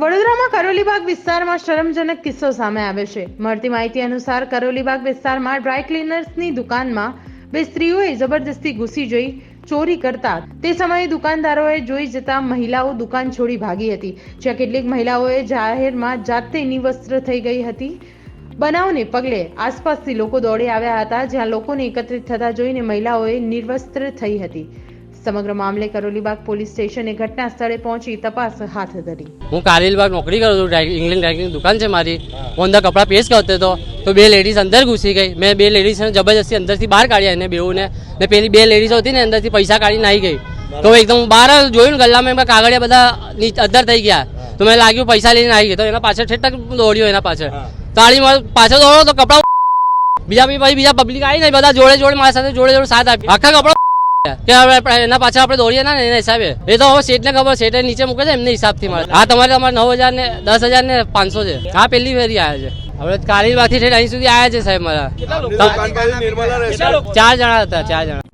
વડોદરામાં કરોલીબાગ વિસ્તારમાં શરમજનક કિસ્સો સામે આવ્યો છે. મળતી માહિતી અનુસાર કરોલીબાગ વિસ્તારમાં ડ્રાય ક્લીનર્સની દુકાનમાં બે સ્ત્રીઓએ જબરદસ્તી ઘૂસી જઈ ચોરી કરતા તે સમયે દુકાનદારોએ જોઈ જતા મહિલાઓ દુકાન છોડી ભાગી હતી. જ્યાં કેટલીક મહિલાઓએ જાહેરમાં જાતે નિવસ્ત્ર થઈ ગઈ હતી. બનાવને પગલે આસપાસથી લોકો દોડી આવ્યા હતા, જ્યાં લોકોને એકત્રિત થતા જોઈને મહિલાઓએ નિર્વસ્ત્ર થઈ હતી. સમગ્ર મામલે કરોલીબાગ પોલીસ સ્ટેશને ઘટના સ્થળે પહોંચી તપાસ હાથ ધરી. હું કારેલીબાગ નોકરી કરું છું ઇંગ્લેન્ડ ડ્રાઇવિંગની દુકાન છે મારી. હું અંદર કપડાં પેસ કરતો હતો તો બે લેડીઝ અંદર ઘૂસી ગઈ. મેં બે લેડીઝને જબરજસ્તી અંદરથી બહાર કાઢ્યા એને બેઉને. ને પેલી બે લેડીઝ હતી ને અંદરથી પૈસા કાઢી નાઈ ગઈ. તો એકદમ બહાર જોયું ને ગલ્લામાં એમાં કાગળિયા બધા નીચ- અંદર થઈ ગયા. તો મને લાગ્યું પૈસા લઈને આવી ગયો. તો એના પાછળ ઠેઠક દોડ્યો એના પાછળ. તાળી માર પાછળ દોડો તો કપડા બીજા બી પછી બીજા પબ્લિક આવી ને બધા જોડે જોડે મારા સાથે જોડે જોડે સાથ આપી આખા કપડા કે હવે એના પાછા આપણે દોડીએ ના ને એના હિસાબે. એ તો હવે શેઠને ખબર શેઠે નીચે મૂકે છે એમને હિસાબથી મળે. હા તમારે તમારે નવ હજાર ને દસ હજાર ને પાંચસો છે. હા પહેલી ફેરી આવ્યા છે. હવે કાલીબાગથી ઠેઠ અહીં સુધી આવ્યા છે સાહેબ મારા. ચાર જણા હતા ચાર જણા.